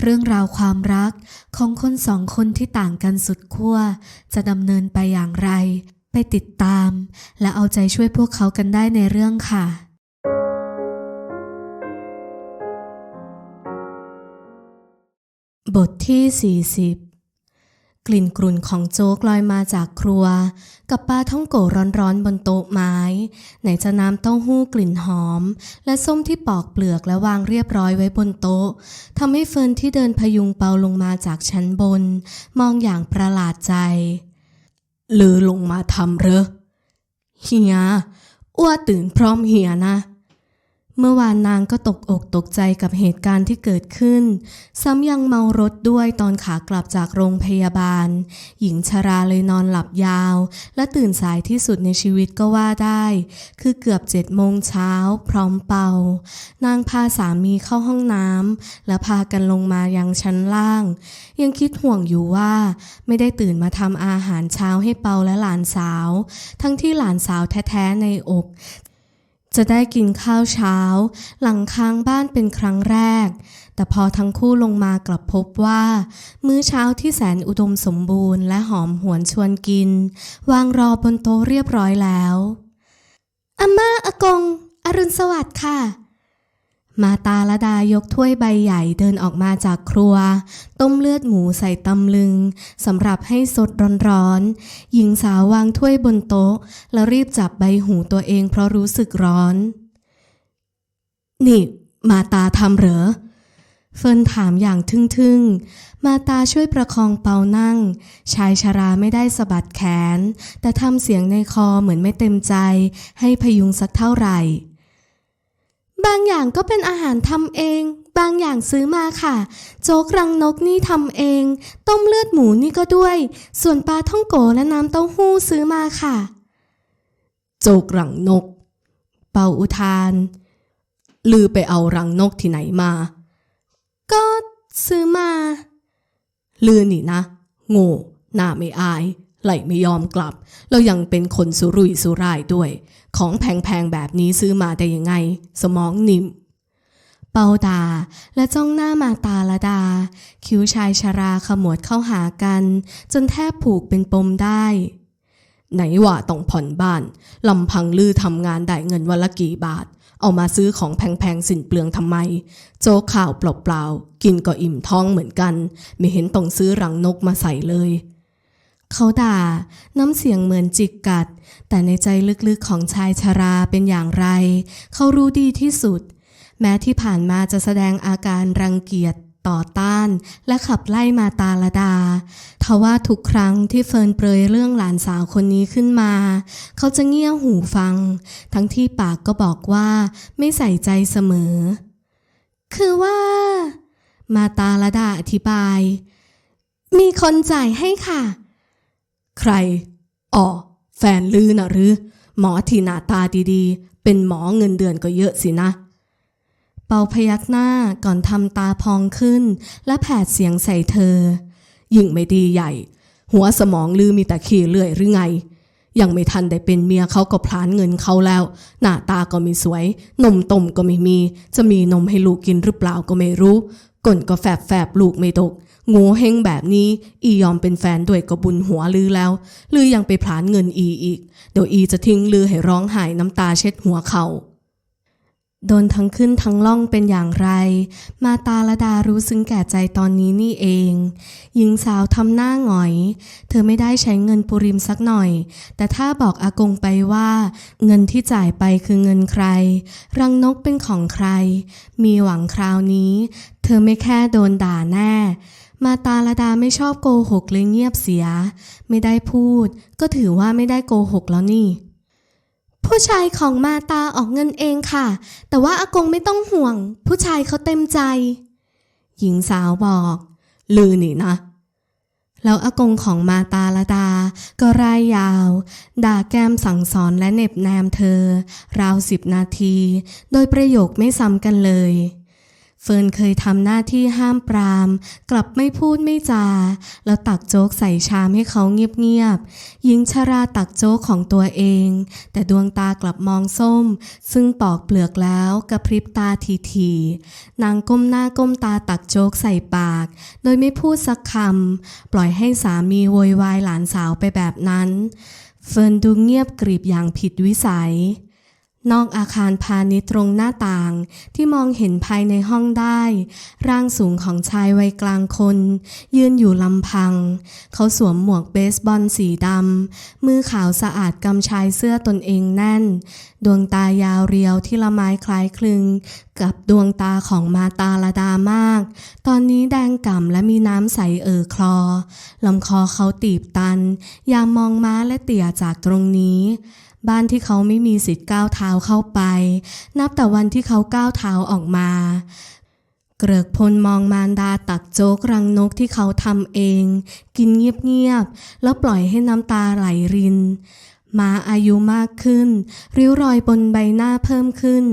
เรื่องราวความรักของคนสองคนที่ต่างกันสุดขั้วจะดำเนินไปอย่างไร ไปติดตาม และเอาใจช่วยพวกเขากันได้ในเรื่องค่ะ บทที่ 40 กลิ่นกรุ่นของโจ๊กลอยมาจากครัว กับปลาท่องโกร้อนๆบนโต๊ะไม้ ไหนจะน้ำเต้าหู้กลิ่นหอม และส้มที่ปอกเปลือกและวางเรียบร้อยไว้บนโต๊ะทำให้เฟิร์นที่เดินพยุงเปาลงมาจากชั้นบน มองอย่างประหลาดใจลือลงมาทำเหรอเฮียอ้วตื่นพร้อมเฮียนะ เมื่อวานนางก็ตกอกตกใจกับเหตุการณ์ที่เกิดขึ้น ซ้ำยังเมารถด้วยตอนขากลับจากโรงพยาบาล หญิงชราเลยนอนหลับยาว และตื่นสายที่สุดในชีวิตก็ว่าได้ คือเกือบเจ็ดโมงเช้า พร้อมเป่า นางพาสามีเข้าห้องน้ำและพากันลงมายังชั้นล่าง ยังคิดห่วงอยู่ว่า ไม่ได้ตื่นมาทำอาหารเช้าให้เปาและหลานสาว ทั้งที่หลานสาวแท้ๆในอก จะได้กินข้าวเช้า หลังค้างบ้านเป็นครั้งแรก แต่พอทั้งคู่ลงมากลับพบว่า มื้อเช้าที่แสนอุดมสมบูรณ์และหอมหวนชวนกิน วางรอบนโต๊ะเรียบร้อยแล้วอาม่าอากง อรุณสวัสดิ์ค่ะ มาตาละดายกถ้วยใบใหญ่เดินออกมาจากครัว ต้มเลือดหมูใส่ตำลึงสำหรับให้สดร้อนๆหญิงสาววางถ้วยบนโต๊ะ แล้วรีบจับใบหูตัวเองเพราะรู้สึกร้อน นี่ มาตาทำเหรอ เฟิร์นถามอย่างทึ่งๆ มาตาช่วยประคองเปานั่ง ชายชราไม่ได้สะบัดแขน แต่ทำเสียงในคอเหมือนไม่เต็มใจ ให้พยุงสักเท่าไหร่ บางอย่างก็เป็นอาหารทำเอง บางอย่างซื้อมาค่ะ โจ๊กรังนกนี่ทำเอง ต้มเลือดหมูนี่ก็ด้วย ส่วนปลาท่องโกและน้ำเต้าหู้ซื้อมาค่ะ โจกรังนก เป่าอุทาน ลือไปเอารังนกที่ไหนมา ก็ซื้อมา ลือนี่นะ โง่หน้าไม่อาย ไหลไม่ยอมกลับ แล้วยังเป็นคนสุรุ่ยสุร่ายด้วย ของแพงๆแบบนี้ซื้อมาได้ยังไง สมองนิ่ม เปาดาและจ้องหน้ามาตาละดา คิ้วชายชราขมวดเข้าหากัน จนแทบผูกเป็นปมได้ ไหนว่าต้องผ่อนบ้านลำพังลือทำงานได้เงินวันละกี่บาท เอามาซื้อของแพงๆสินเปลืองทำไม โจข่าวเปล่าๆกินก็อิ่มท้องเหมือนกัน ไม่เห็นต้องซื้อรังนกมาใส่เลย เขาด่า น้ำเสียงเหมือนจิกกัด แต่ในใจลึกๆของชายชราเป็นอย่างไร เขารู้ดีที่สุด แม้ที่ผ่านมาจะแสดงอาการรังเกียจต่อต้านและขับไล่มาตาลดา ทว่าทุกครั้งที่เฟิร์นเปรยเรื่องหลานสาวคนนี้ขึ้นมา เขาจะเงี่ยหูฟัง ทั้งที่ปากก็บอกว่าไม่ใส่ใจเสมอ คือว่า มาตาลดาอธิบาย มีคนจ่ายให้ค่ะ ใครอ๋อแฟนลือนะหรือ หมอที่หน้าตาดีๆ เป็นหมอเงินเดือนก็เยอะสินะ เปาพยักหน้าก่อนทำตาพองขึ้น และแผดเสียงใส่เธอ ยิ่งไม่ดีใหญ่ หัวสมองลือมีแต่ขี้เลื่อยหรือไง ยังไม่ทันได้เป็นเมียเขาก็พลานเงินเขาแล้ว หน้าตาก็ไม่สวย นมต้มก็ไม่มี จะมีนมให้ลูกกินหรือเปล่าก็ไม่รู้ก้นก็แฝบแฝบลูกไม่ตก โง่เฮงแบบนี้ อียอมเป็นแฟนด้วยกบุญหัวลือแล้ว ลือยังไปพลานเงินอีอีก เดี๋ยวอีจะทิ้งลือให้ร้องไห้น้ำตาเช็ดหัวเขาโดนทั้งขึ้นทั้งล่องเป็นอย่างไร มาตาละดารู้ซึ้งแก่ใจตอนนี้นี่เอง หญิงสาวทำหน้าหงอย เธอไม่ได้ใช้เงินปุริมสักหน่อย แต่ถ้าบอกอากงไปว่า เงินที่จ่ายไปคือเงินใคร รังนกเป็นของใคร มีหวังคราวนี้ เธอไม่แค่โดนด่าแน่ มาตาละดาไม่ชอบโกหกเลยเงียบเสีย ไม่ได้พูด ก็ถือว่าไม่ได้โกหกแล้วนี่ ผู้ชายของมาตาออกเงินเองค่ะ แต่ว่าอากงไม่ต้องห่วง ผู้ชายเขาเต็มใจ หญิงสาวบอก ลือนี่นะแล้วอากงของมาตาละดา ก็ร่ายยาว ด่าแก้มสั่งสอนและเหน็บแนมเธอ ราวสิบนาที โดยประโยคไม่ซ้ำกันเลย เฟิร์นเคยทำหน้าที่ห้ามปราม กลับไม่พูดไม่จา แล้วตักโจ๊กใส่ชามให้เขาเงียบๆหญิงชราตักโจ๊กของตัวเอง แต่ดวงตากลับมองส้ม ซึ่งปอกเปลือกแล้วกระพริบตาทีๆนางก้มหน้าก้มตาตักโจ๊กใส่ปาก โดยไม่พูดสักคำปล่อยให้สามีโวยวายหลานสาวไปแบบนั้น เฟิร์นดูเงียบกริบอย่างผิดวิสัย นอกอาคารพาณิชย์ตรงหน้าต่างที่มองเห็นภายในห้องได้ ร่างสูงของชายวัยกลางคน ยืนอยู่ลำพัง เขาสวมหมวกเบสบอลสีดำ มือขาวสะอาดกำชายเสื้อตนเองแน่น ดวงตายาวเรียวที่ละไม้คล้ายคลึง กับดวงตาของมาตาลดามาก ตอนนี้แดงก่ำและมีน้ำใสเอ่อคลอลำคอเขาตีบตัน ยามมองม้าและเตี่ยจากตรงนี้ บ้านที่เขาไม่มีสิทธิ์ก้าวเท้าเข้าไป นับแต่วันที่เขาก้าวเท้าออกมา เกริกพลมองมารดาตักโจ๊กรังนกที่เขาทำเอง กินเงียบๆ แล้วปล่อยให้น้ำตาไหลรินมาอายุมากขึ้น ริ้วรอยบนใบหน้าเพิ่มขึ้น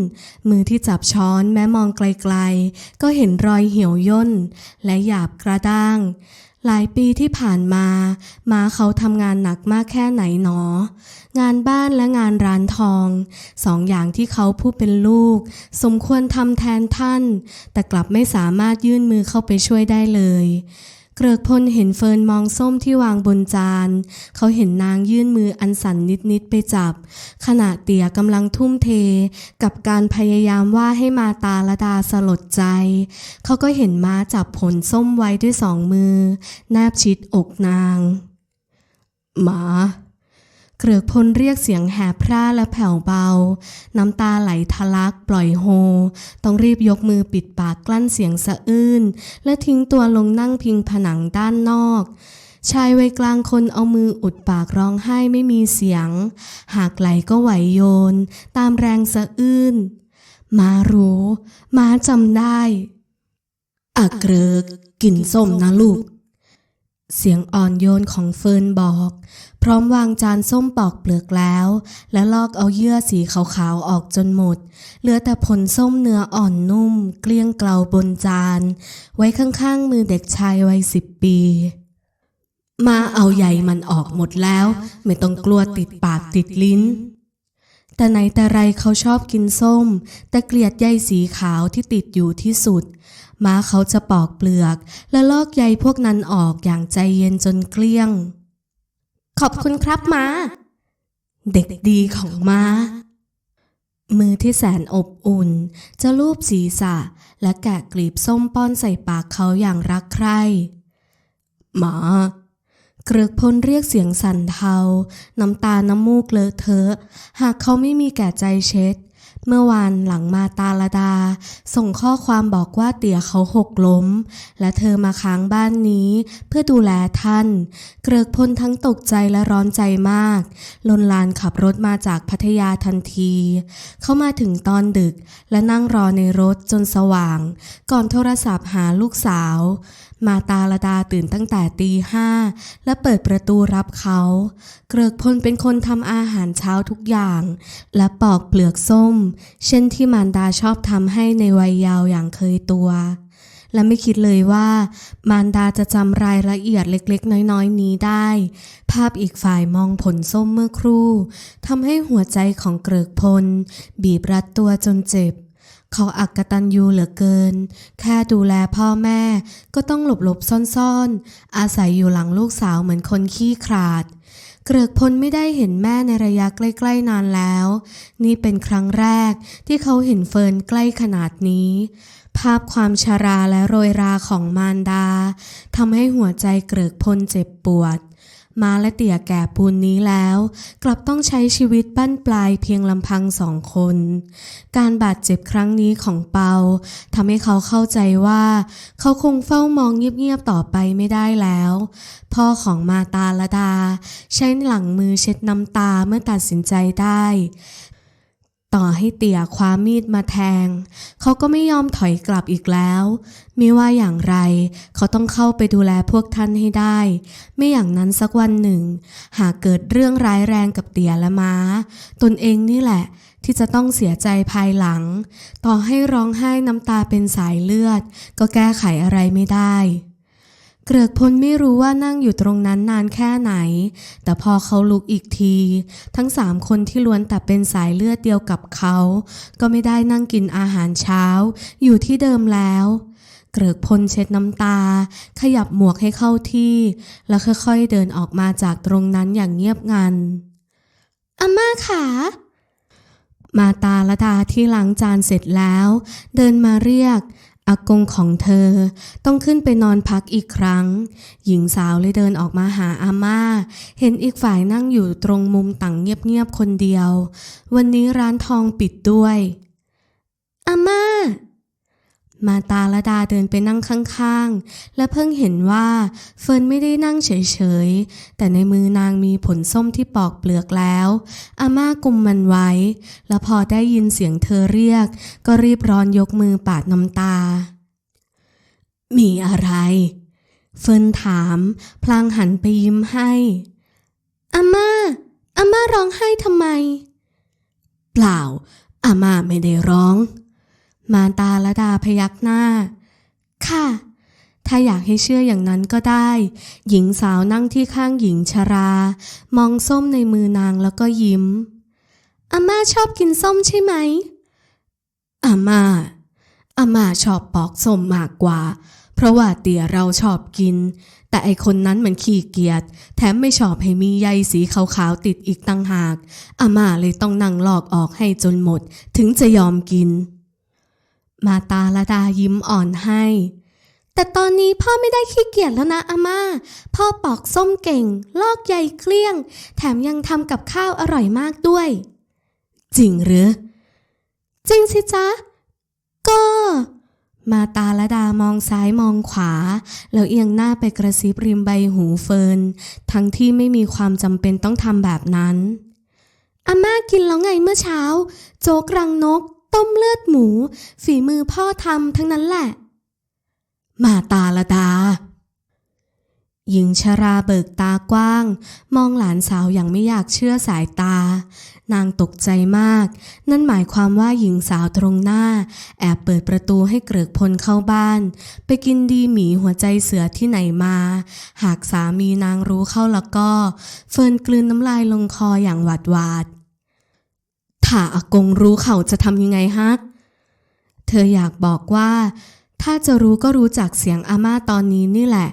มือที่จับช้อนแม้มองไกลๆ ก็เห็นรอยเหี่ยวย่น และหยาบกระด้าง หลายปีที่ผ่านมา มาเขาทำงานหนักมากแค่ไหนหนอ งานบ้านและงานร้านทอง สองอย่างที่เขาผู้เป็นลูก สมควรทำแทนท่าน แต่กลับไม่สามารถยื่นมือเข้าไปช่วยได้เลย เกริกพลเห็นเฟิร์นมองส้มที่วางบนจาน เขาเห็นนางยื่นมืออันสั่นนิดๆไปจับ ขณะเตี่ยกำลังทุ่มเท กับการพยายามว่าให้มาตาละดาสลดใจ เขาก็เห็นม้าจับผลส้มไว้ด้วยสองมือ แนบชิดอกนางหมา เกลือกพลเรียกเสียงแหบพร่าและแผ่วเบา น้ำตาไหลทะลักปล่อยโฮ ต้องรีบยกมือปิดปากกลั้นเสียงสะอื้นและทิ้งตัวลงนั่งพิงผนังด้านนอกชายวัยกลางคนเอามืออุดปากร้องไห้ไม่มีเสียง หากไหลก็ไหวโยน ตามแรงสะอื้นมารู้ มาจำได้อะเกริกกินส้มนะลูก เสียงอ่อนโยนของเฟิร์นบอก พร้อมวางจานส้มปอกเปลือกแล้ว และลอกเอาเยื่อสีขาวๆออกจนหมด เหลือแต่ผลส้มเนื้ออ่อนนุ่ม เกลี้ยงเกลาบนจาน ไว้ข้างๆมือเด็กชายวัยสิบปี มาเอาใหญ่มันออกหมดแล้ว ไม่ต้องกลัวติดปากติดลิ้นแต่ไหนแต่ไรเขาชอบกินส้ม แต่เกลียดใยสีขาวที่ติดอยู่ที่สุด ม้าเขาจะปอกเปลือก และลอกใยพวกนั้นออกอย่างใจเย็นจนเกลี้ยง ขอบคุณครับมา เด็กดีของมา มือที่แสนอบอุ่น จะลูบศีรษะ และแกะกลีบส้มป้อนใส่ปากเขาอย่างรักใคร่หมาเกรึกพลเรียกเสียงสั่นเทา น้ำตาน้ำมูกเลอะเทอะ หากเขาไม่มีแก่ใจเช็ด เมื่อวานหลังมาตาลดา ส่งข้อความบอกว่าเตี่ยเขาหกล้ม และเธอมาค้างบ้านนี้เพื่อดูแลท่าน เกริกพลทั้งตกใจและร้อนใจมาก ลนลานขับรถมาจากพัทยาทันที เขามาถึงตอนดึกและนั่งรอในรถจนสว่าง ก่อนโทรศัพท์หาลูกสาว มาตาลดาตื่นตั้งแต่ตีห้าและเปิดประตูรับเขา เกริกพลเป็นคนทำอาหารเช้าทุกอย่าง และปอกเปลือกส้ม เช่นที่มารดาชอบทำให้ในวัยยาวอย่างเคยตัว และไม่คิดเลยว่า มารดาจะจำรายละเอียดเล็กๆ น้อยๆ นี้ได้ ภาพอีกฝ่ายมองผลส้มเมื่อครู่ทำให้หัวใจของเกริกพล บีบรัดตัวจนเจ็บ เขาอักตันยูเหลือเกิน แค่ดูแลพ่อแม่ก็ต้องหลบๆซ่อนๆ อาศัยอยู่หลังลูกสาวเหมือนคนขี้ขลาด เกริกพลไม่ได้เห็นแม่ในระยะใกล้ๆนานแล้ว นี่เป็นครั้งแรกที่เขาเห็นเฟิร์นใกล้ขนาดนี้ ภาพความชาราและโรยราของมารดาทำให้หัวใจเกริกพลเจ็บปวด มาและเตี่ยแก่ปูนนี้แล้ว กลับต้องใช้ชีวิตบั้นปลายเพียงลำพังสองคน การบาดเจ็บครั้งนี้ของเปาทำให้เขาเข้าใจว่า เขาคงเฝ้ามองเงียบๆต่อไปไม่ได้แล้ว พ่อของมาตาละดา ใช้หลังมือเช็ดน้ำตาเมื่อตัดสินใจได้ ต่อให้เตี่ยคว้ามีดมาแทง เขาก็ไม่ยอมถอยกลับอีกแล้ว ไม่ว่าอย่างไร เขาต้องเข้าไปดูแลพวกท่านให้ได้ ไม่อย่างนั้นสักวันหนึ่ง หากเกิดเรื่องร้ายแรงกับเตี่ยและม้า ตนเองนี่แหละ ที่จะต้องเสียใจภายหลัง ต่อให้ร้องไห้น้ำตาเป็นสายเลือด ก็แก้ไขอะไรไม่ได้ เกริกพลไม่รู้ว่านั่งอยู่ตรงนั้นนานแค่ไหน แต่พอเขาลุกอีกที ทั้งสามคนที่ล้วนแต่เป็นสายเลือดเดียวกับเขา ก็ไม่ได้นั่งกินอาหารเช้า อยู่ที่เดิมแล้ว เกริกพลเช็ดน้ำตา ขยับหมวกให้เข้าที่ แล้วค่อยๆเดินออกมาจากตรงนั้นอย่างเงียบงันอาม่าขามาตาละดาที่ล้างจานเสร็จแล้ว เดินมาเรียก อากงของเธอต้องขึ้นไปนอนพักอีกครั้ง หญิงสาวเลยเดินออกมาหาอาม่า เห็นอีกฝ่ายนั่งอยู่ตรงมุมต่างเงียบๆคนเดียว วันนี้ร้านทองปิดด้วย อาม่า มาตาละดาเดินไปนั่งข้างๆ และเพิ่งเห็นว่าเฟิร์นไม่ได้นั่งเฉยๆ แต่ในมือนางมีผลส้มที่ปอกเปลือกแล้ว อาม่ากุมมันไว้ แล้วพอได้ยินเสียงเธอเรียก ก็รีบร้อนยกมือปาดน้ำตา มีอะไร เฟิร์นถาม พลางหันไปยิ้มให้อาม่าอาม่าร้องไห้ทำไม เปล่าอาม่าไม่ได้ร้อง มาตาละดาพยักหน้า ค่ะ ถ้าอยากให้เชื่ออย่างนั้นก็ได้ หญิงสาวนั่งที่ข้างหญิงชรา มองส้มในมือนางแล้วก็ยิ้มอาม่าชอบกินส้มใช่ไหมอาม่าอาม่าชอบปอกส้มมากกว่า เพราะว่าเตี่ยเราชอบกิน แต่ไอคนนั้นมันขี้เกียจ แถมไม่ชอบให้มีใยสีขาวๆติดอีกตั้งหากอาม่าเลยต้องนั่งลอกออกให้จนหมด ถึงจะยอมกิน มาตาละดายิ้มอ่อนให้ แต่ตอนนี้พ่อไม่ได้ขี้เกียจแล้วนะอาม่า พ่อปอกส้มเก่ง ลอกใยเกลี้ยง แถมยังทำกับข้าวอร่อยมากด้วย จริงหรือ จริงสิจ๊ะ ก็ มาตาละดามองซ้ายมองขวา แล้วเอียงหน้าไปกระซิบริมใบหูเฟิร์น ทั้งที่ไม่มีความจำเป็นต้องทำแบบนั้นอาม่ากินแล้วไงเมื่อเช้า โจ๊กรังนก ต้มเลือดหมู ฝีมือพ่อทำทั้งนั้นแหละ มาตาละดา หญิงชราเบิกตากว้าง มองหลานสาวอย่างไม่อยากเชื่อสายตา นางตกใจมาก นั่นหมายความว่าหญิงสาวตรงหน้า แอบเปิดประตูให้เกริกพลเข้าบ้าน ไปกินดีหมีหัวใจเสือที่ไหนมา หากสามีนางรู้เข้าแล้วก็ เฟินกลืนน้ำลายลงคออย่างหวาดหวาด ถ้าอากงรู้เขาจะทำยังไงฮะเธออยากบอกว่า ถ้าจะรู้ก็รู้จากเสียงอาม่าตอนนี้นี่แหละ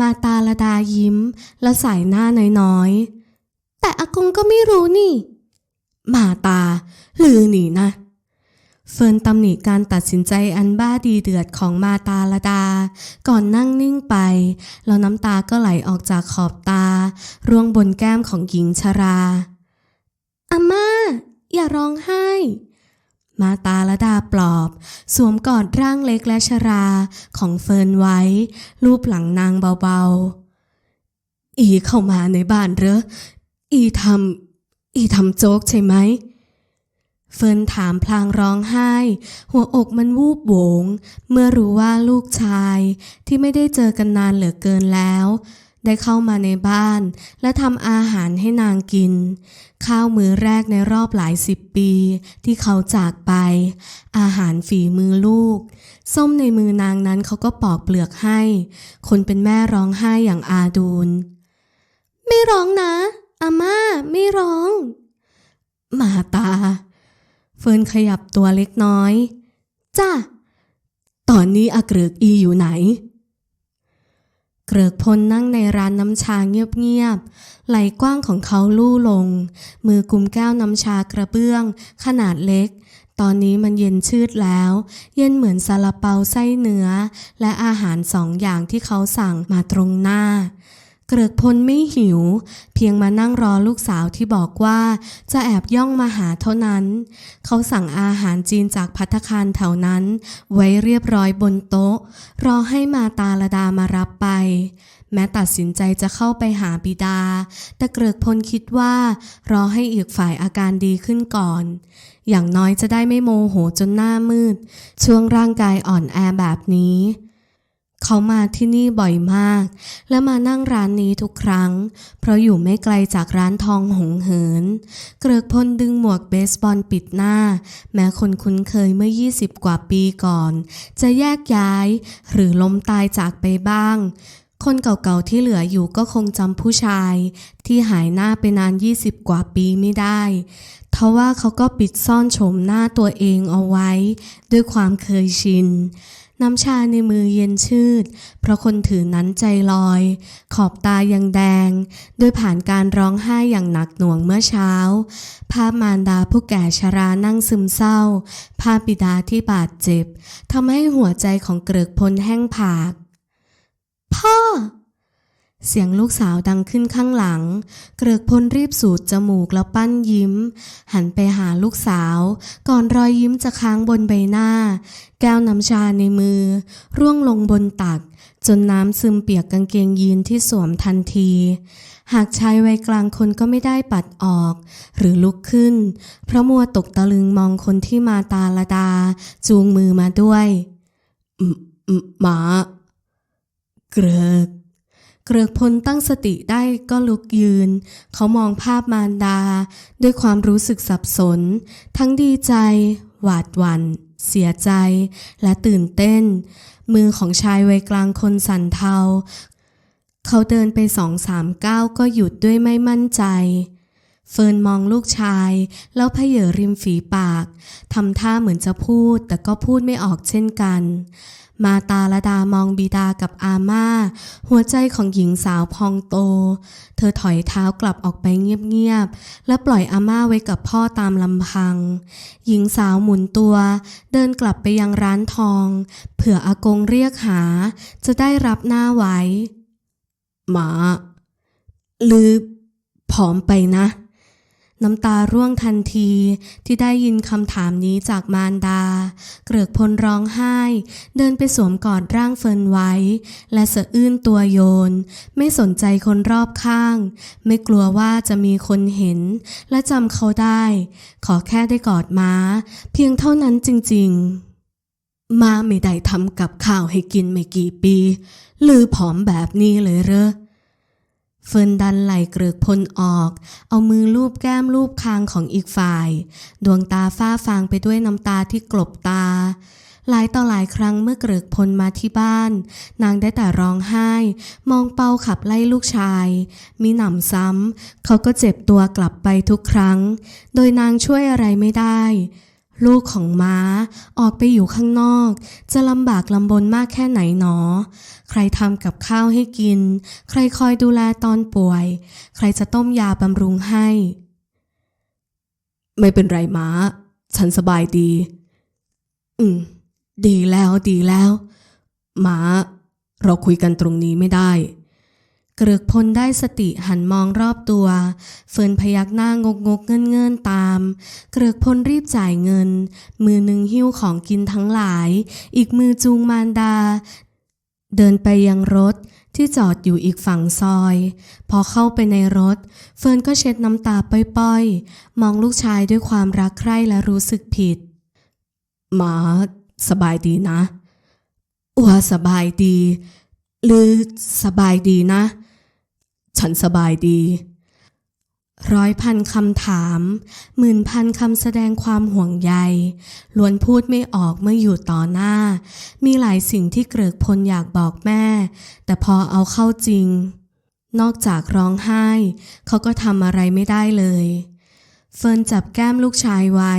มาตาละดายิ้ม แล้วใส่หน้าน้อยๆ แต่อากงก็ไม่รู้นี่ มาตา ลือหนีนะ เฟิร์นตำหนิการตัดสินใจอันบ้าดีเดือดของมาตาละดา ก่อนนั่งนิ่งไป แล้วน้ำตาก็ไหลออกจากขอบตา ร่วงบนแก้มของหญิงชราอาม่า อย่าร้องไห้ มาตาละดาปลอบ สวมกอดร่างเล็กและชราของเฟิร์นไว้ รูปหลังนางเบาๆ อีเข้ามาในบ้านเหรอ อีทำอีทำโจ๊กใช่ไหมเฟิร์นถามพลางร้องไห้ หัวอกมันวูบโหวง เมื่อรู้ว่าลูกชายที่ไม่ได้เจอกันนานเหลือเกินแล้ว ได้เข้ามาในบ้าน และทำอาหารให้นางกิน ข้าวมื้อแรกในรอบหลายสิบปี ที่เขาจากไป อาหารฝีมือลูก ส้มในมือนางนั้นเขาก็ปอกเปลือกให้ คนเป็นแม่ร้องไห้อย่างอาดูลไม่ร้องนะอาม่าไม่ร้อง มาตา เฟิร์นขยับตัวเล็กน้อย จ้ะตอนนี้อากริกอีอยู่ไหน เกริกพลนั่งในร้านน้ำชาเงียบๆ ไหลกว้างของเขาลู่ลง มือกุมแก้วน้ำชากระเบื้อง ขนาดเล็ก ตอนนี้มันเย็นชืดแล้ว เย็นเหมือนซาลาเปาไส้เนื้อ และอาหารสองอย่างที่เขาสั่งมาตรงหน้า เกริกพลไม่หิว เพียงมานั่งรอลูกสาวที่บอกว่าจะแอบย่องมาหาเท่านั้น เขาสั่งอาหารจีนจากพัตคารแถวนั้น ไว้เรียบร้อยบนโต๊ะ รอให้มาตาลดามารับไป แม้ตัดสินใจจะเข้าไปหาบิดา แต่เกริกพลคิดว่า รอให้อีกฝ่ายอาการดีขึ้นก่อน อย่างน้อยจะได้ไม่โมโหจนหน้ามืด ช่วงร่างกายอ่อนแอแบบนี้ เขามาที่นี่บ่อยมาก และมานั่งร้านนี้ทุกครั้ง เพราะอยู่ไม่ไกลจากร้านทองหงเหิน เกริกพลดึงหมวกเบสบอลปิดหน้า แม้คนคุ้นเคยเมื่อ 20 กว่าปีก่อน จะแยกย้าย หรือล้มตายจากไปบ้าง คนเก่าๆที่เหลืออยู่ก็คงจำผู้ชาย ที่หายหน้าไปนาน 20 กว่าปีไม่ได้ทว่าเขาก็ปิดซ่อนโฉมหน้าตัวเองเอาไว้ ด้วยความเคยชิน น้ำชาในมือเย็นชืด เพราะคนถือนั้นใจลอย ขอบตายังแดง โดยผ่านการร้องไห้อย่างหนักหน่วงเมื่อเช้า ภาพมารดาผู้แก่ชรานั่งซึมเศร้า ภาพบิดาที่บาดเจ็บทำให้หัวใจของเกลึกพลแห้งผาก พ่อ เสียงลูกสาวดังขึ้นข้างหลัง เกริกพลรีบสูดจมูกแล้วปั้นยิ้ม หันไปหาลูกสาว ก่อนรอยยิ้มจะค้างบนใบหน้า แก้วน้ำชาในมือ ร่วงลงบนตัก จนน้ำซึมเปียกกางเกงยีนที่สวมทันที หากชายวัยกลางคนก็ไม่ได้ปัดออก หรือลุกขึ้น เพราะมัวตกตะลึงมองคนที่มาตาละดา จูงมือมาด้วยหมา เกริก เกริกพลตั้งสติได้ก็ลุกยืน เขามองภาพมารดา ด้วยความรู้สึกสับสน ทั้งดีใจ หวาดหวัน่น เสียใจ และตื่นเต้น มือของชายวัยกลางคนสั่นเทา เขาเดินไปสองสามก้าวก็หยุดด้วยไม่มั่นใจ เฟิร์นมองลูกชาย แล้วเพเยอริมฝีปาก ทำท่าเหมือนจะพูด แต่ก็พูดไม่ออกเช่นกัน มาตาละดามองบิดากับอาม่า หัวใจของหญิงสาวพองโต เธอถอยเท้ากลับออกไปเงียบๆ และปล่อยอาม่าไว้กับพ่อตามลำพัง หญิงสาวหมุนตัว เดินกลับไปยังร้านทอง เผื่ออากงเรียกหา จะได้รับหน้าไว้ หมาหรือผอมไปนะ น้ำตาร่วงทันทีที่ได้ยินคำถามนี้จากมารดา เกริกพลร้องไห้ เดินไปสวมกอดร่างเฟิร์นไว้ และสะอื้นตัวโยน ไม่สนใจคนรอบข้าง ไม่กลัวว่าจะมีคนเห็น และจำเขาได้ ขอแค่ได้กอดม้า เพียงเท่านั้นจริง ๆ มาไม่ได้ทำกับข้าวให้กินไม่กี่ปี หรือผอมแบบนี้เลยเหรอ เฟิร์นดันไหลเกริกพลออก เอามือลูบแก้มลูบคางของอีกฝ่าย ดวงตาฝ้าฟางไปด้วยน้ำตาที่กลบตา หลายต่อหลายครั้งเมื่อเกริกพลมาที่บ้าน นางได้แต่ร้องไห้ มองเป้าขับไล่ลูกชาย มีหนำซ้ำเขาก็เจ็บตัวกลับไปทุกครั้ง โดยนางช่วยอะไรไม่ได้ ลูกของม้าออกไปอยู่ข้างนอก จะลำบากลำบนมากแค่ไหนหนอ ใครทำกับข้าวให้กิน ใครคอยดูแลตอนป่วย ใครจะต้มยาบำรุงให้ ไม่เป็นไรม้า ฉันสบายดี อืม ดีแล้วดีแล้ว ม้า เราคุยกันตรงนี้ไม่ได้ เกรึกพลได้สติหันมองรอบตัว เฟิร์นพยักหน้างกงกเงินเงินตาม เกรึกพลรีบจ่ายเงิน มือหนึ่งหิ้วของกินทั้งหลาย อีกมือจูงมารดา เดินไปยังรถที่จอดอยู่อีกฝั่งซอย พอเข้าไปในรถ เฟิร์นก็เช็ดน้ำตาป้อยๆ มองลูกชายด้วยความรักใคร่และรู้สึกผิดหมาสบายดีนะว่าสบายดี หรือสบายดีนะ ฉันสบายดี ร้อยพันคำถามหมื่นพันคำแสดงความห่วงใยล้วนพูดไม่ออกเมื่ออยู่ต่อหน้า มีหลายสิ่งที่เกริกพลอยากบอกแม่ แต่พอเอาเข้าจริง นอกจากร้องไห้ เขาก็ทำอะไรไม่ได้เลย เฟิร์นจับแก้มลูกชายไว้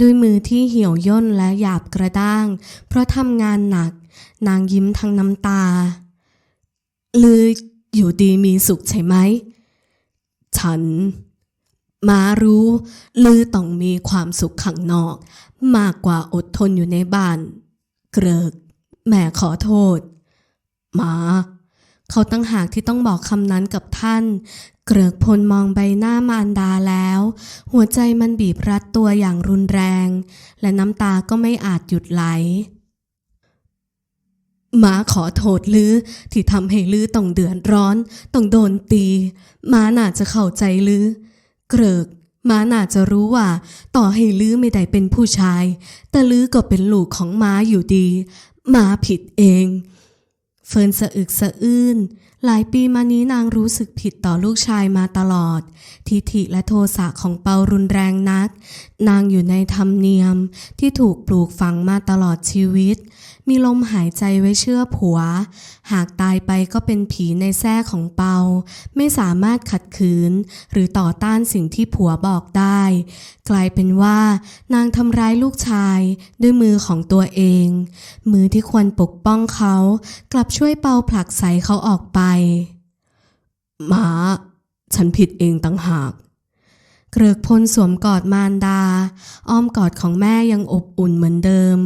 ด้วยมือที่เหี่ยวย่นและหยาบกระด้าง เพราะทำงานหนัก นางยิ้มทั้งน้ำตาหรือ อยู่ดีมีสุขใช่ไหม ฉัน มารู้ลือต้องมีความสุขข้างนอก มากกว่าอดทนอยู่ในบ้าน เกริก แม่ขอโทษ มา เขาตั้งหากที่ต้องบอกคำนั้นกับท่าน เกริกพลมองใบหน้ามารดาแล้ว หัวใจมันบีบรัดตัวอย่างรุนแรง และน้ำตาก็ไม่อาจหยุดไหล มาขอโทษลือ ที่ทำให้ลือต้องเดือดร้อน ต้องโดนตีม้าน่าจะเข้าใจลือ เกริกม้าน่าจะรู้ว่า ต่อให้ลือไม่ได้เป็นผู้ชาย แต่ลือก็เป็นลูกของมาอยู่ดีมาผิดเอง เฟิร์นสะอึกสะอื้น หลายปีมานี้นางรู้สึกผิดต่อลูกชายมาตลอด ทิฐิและโทสะของเปารุนแรงนัก นางอยู่ในธรรมเนียมที่ถูกปลูกฝังมาตลอดชีวิต มีลมหายใจไว้เชื่อผัว หากตายไปก็เป็นผีในแท้ของเปา ไม่สามารถขัดขืน หรือต่อต้านสิ่งที่ผัวบอกได้ กลายเป็นว่านางทำร้ายลูกชายด้วยมือของตัวเอง มือที่ควรปกป้องเขา กลับช่วยเปาผลักใสเขาออกไปมาฉันผิดเองตั้งหาก เกริกพลสวมกอดมารดา อ้อมกอดของแม่ยังอบอุ่นเหมือนเดิม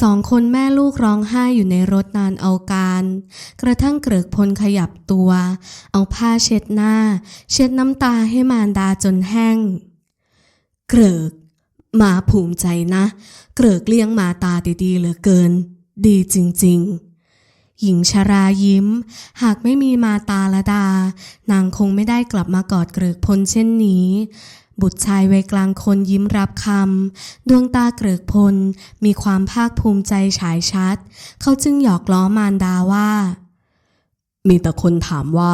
สองคนแม่ลูกร้องไห้อยู่ในรถนานเอาการ กระทั่งเกริกพลขยับตัว เอาผ้าเช็ดหน้า เช็ดน้ำตาให้มารดาจนแห้ง เกริกมาภูมิใจนะ เกริกเลี้ยงหมาตาดีๆเหลือเกิน ดีจริง ๆ หญิงชรายิ้ม หากไม่มีมาตาละดา นางคงไม่ได้กลับมากอดเกริกพลเช่นนี้ บุตรชายวัยกลางคนยิ้มรับคำดวงตาเกริกพลมีความภาคภูมิใจฉายชัด เขาจึงหยอกล้อมารดาว่า มีแต่คนถามว่า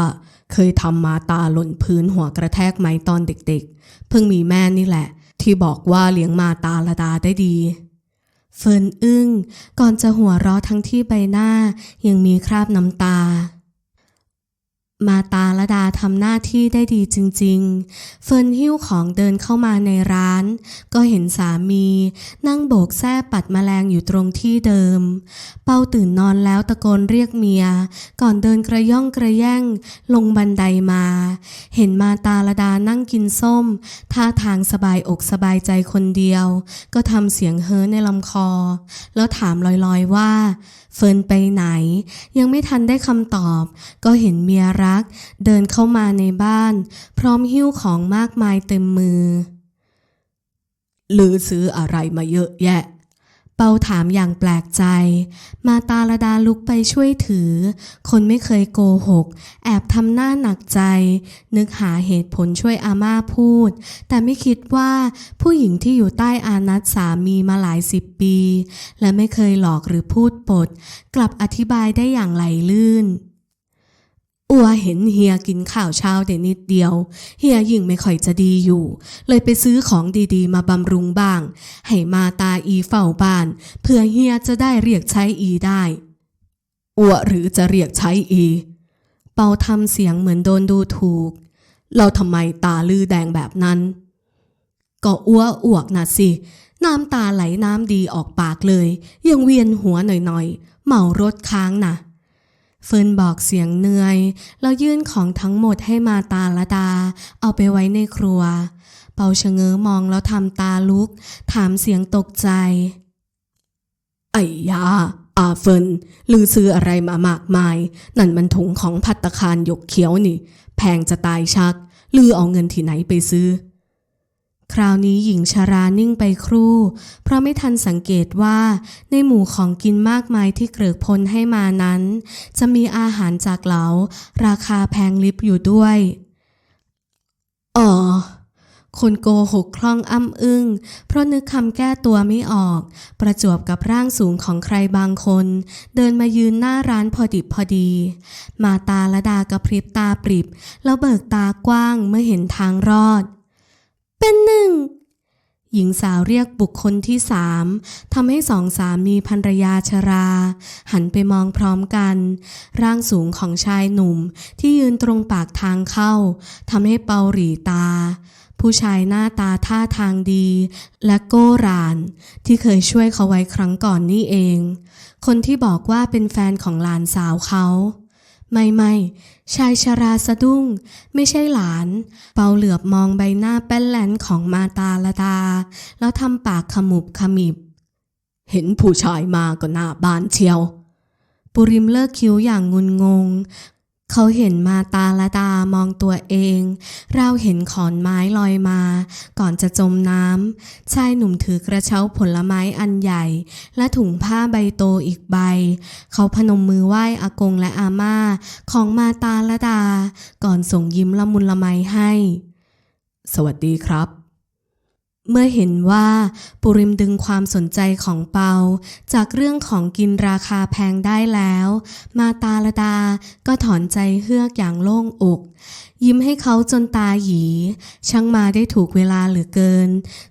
เคยทำมาตาหล่นพื้นหัวกระแทกไหมตอนเด็กๆ เพิ่งมีแม่นี่แหละ ที่บอกว่าเลี้ยงมาตาละดาได้ดี เฟิร์นอึ้ง ก่อนจะหัวเราะทั้งที่ใบหน้ายังมีคราบน้ำตา มาตาละดาทำหน้าที่ได้ดีจริงๆ เฟิร์นหิ้วของเดินเข้ามาในร้าน ก็เห็นสามี นั่งโบกแส้ปัดแมลงอยู่ตรงที่เดิม เป้าตื่นนอนแล้วตะโกนเรียกเมีย ก่อนเดินกระย่องกระแย่ง ลงบันไดมา เห็นมาตาละดานั่งกินส้ม ท่าทางสบายอกสบายใจคนเดียว ก็ทำเสียงเฮ้อในลำคอ แล้วถามลอยๆว่าเฟิร์นไปไหน ยังไม่ทันได้คำตอบ ก็เห็นเมียรัก เดินเข้ามาในบ้าน พร้อมหิ้วของมากมายเต็มมือ หรือซื้ออะไรมาเยอะแยะ เปาถามอย่างแปลกใจ มาตาลดาลุกไปช่วยถือ คนไม่เคยโกหก แอบทำหน้าหนักใจ นึกหาเหตุผลช่วยอาม่าพูด แต่ไม่คิดว่าผู้หญิงที่อยู่ใต้อานัตสามีมาหลายสิบปี และไม่เคยหลอกหรือพูดปด กลับอธิบายได้อย่างไหลลื่น อัวเห็นเฮียกินข้าวเช้าแต่นิดเดียว เฮียยิ่งไม่ค่อยจะดีอยู่ เลยไปซื้อของดีๆ มาบำรุงบ้าง ให้มาตาอีเฝ้าบ้านเพื่อเฮียจะได้เรียกใช้อีได้อัวหรือจะเรียกใช้อี เปาทำเสียงเหมือนโดนดูถูก เราทำไมตาลือแดงแบบนั้น ก็อ้วอวกนะสิน้ำตาไหลน้ำดีออกปากเลย ยังเวียนหัวหน่อยๆ เมารถค้างน่ะ เฟิร์นบอกเสียงเหนื่อย แล้วยื่นของทั้งหมดให้มาตาละดา เอาไปไว้ในครัว เปาชะเง้อมองแล้วทำตาลุก ถามเสียงตกใจ ไอ้ยา อาเฟินลือซื้ออะไรมามากมาย นั่นมันถุงของพัตตคารหยกเขียวนี่ แพงจะตายชัก ลือเอาเงินที่ไหนไปซื้อ คราวนี้หญิงชารานิ่งไปครู่ เพราะไม่ทันสังเกตว่า ในหมู่ของกินมากมายที่เกลือกพลให้มานั้น จะมีอาหารจากเหลา ราคาแพงลิบอยู่ด้วยอ๋อคนโกหกคล่องอ้ำอึ้ง เพราะนึกคำแก้ตัวไม่ออก ประจวบกับร่างสูงของใครบางคน เดินมายืนหน้าร้านพอดิบพอดี มาตาละดากระพริบตาปริบ แล้วเบิกตากว้างเมื่อเห็นทางรอด เป็นหนึ่ง หญิงสาวเรียกบุคคลที่สามทำให้สองสามีภรรยาชรา หันไปมองพร้อมกัน ร่างสูงของชายหนุ่มที่ยืนตรงปากทางเข้าทำให้เปาหลีตาผู้ชายหน้าตาท่าทางดี และโก้ราน ที่เคยช่วยเขาไว้ครั้งก่อนนี่เอง คนที่บอกว่าเป็นแฟนของหลานสาวเขา ไม่ไม่ชายชราสะดุ้ง ไม่ใช่หลาน เปาเหลือบมองใบหน้าแป้นแหลนของมาตาละดา แล้วทำปากขมุบขมิบ เห็นผู้ชายมาก็หน้าบานเชียว ปุริมเลิกคิ้วอย่างงุนงง เขาเห็นมาตาละดามองตัวเอง เราเห็นขอนไม้ลอยมา ก่อนจะจมน้ำชายหนุ่มถือกระเช้าผลไม้อันใหญ่ และถุงผ้าใบโตอีกใบ เขาพนมมือไหว้อากงและอาม่า ของมาตาละดาก่อนส่งยิ้มละมุนละไมให้ สวัสดีครับ เมื่อเห็นว่าปุริมดึงความสนใจของเปา จากเรื่องของกินราคาแพงได้แล้ว มาตาละดาก็ถอนใจเฮือกอย่างโล่งอก ยิ้มให้เขาจนตาหยี ช่างมาได้ถูกเวลาเหลือเกิน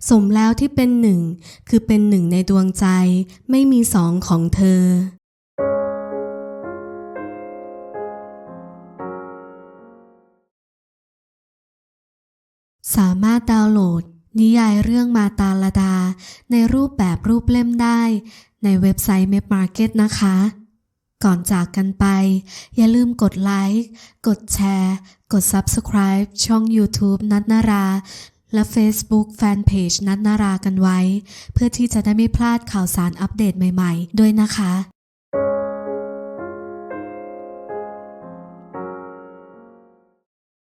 สมแล้วที่เป็นหนึ่ง คือเป็นหนึ่งในดวงใจ ไม่มีสองของเธอสามารถดาวน์โหลด นิยายเรื่องมาตาลดา ในรูปแบบรูปเล่มได้ ในเว็บไซต์ m a p Market นะคะ ก่อนจากกันไป อย่าลืมกดไลค์ กดแชร์ กด Subscribe ช่อง YouTube นัทนารา และ Facebook Fanpage นัทนารากันไว้ เพื่อที่จะได้ไม่พลาดข่าวสารอัปเดตใหม่ ๆ ด้วยนะคะ